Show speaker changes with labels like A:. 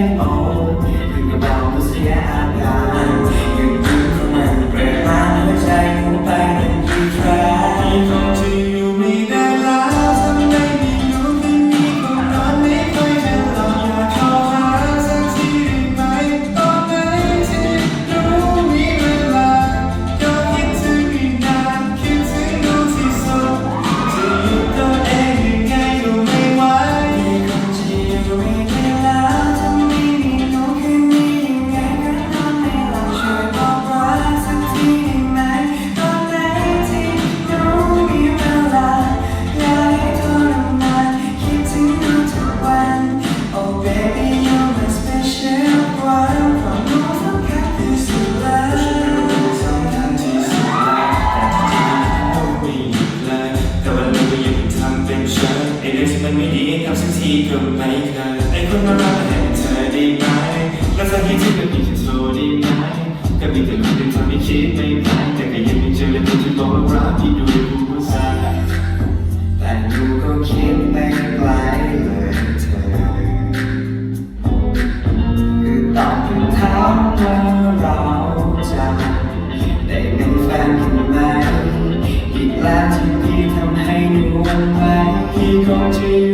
A: and. ี้ทำสักทีก็ไม่เคยไอ้คนน่ารักแห่งเธอได้ไหมรักวสักทีที่เป็นอีกโซไดีไหมก็
B: มีแต่คนที่ทำให้คิ
A: ดไม่ได้แต่ก็ยังไม่เจอแลยที่จะบอกว่ารักที่ดูในหัวใจแต่ดูก็
B: คิดไม่ไกลเลยคือตอบคำถามว่าเราจะได้เป็
A: นแฟนกันไหมอีกแล้วที่ทำให้หนูวันไหวที่คงจะ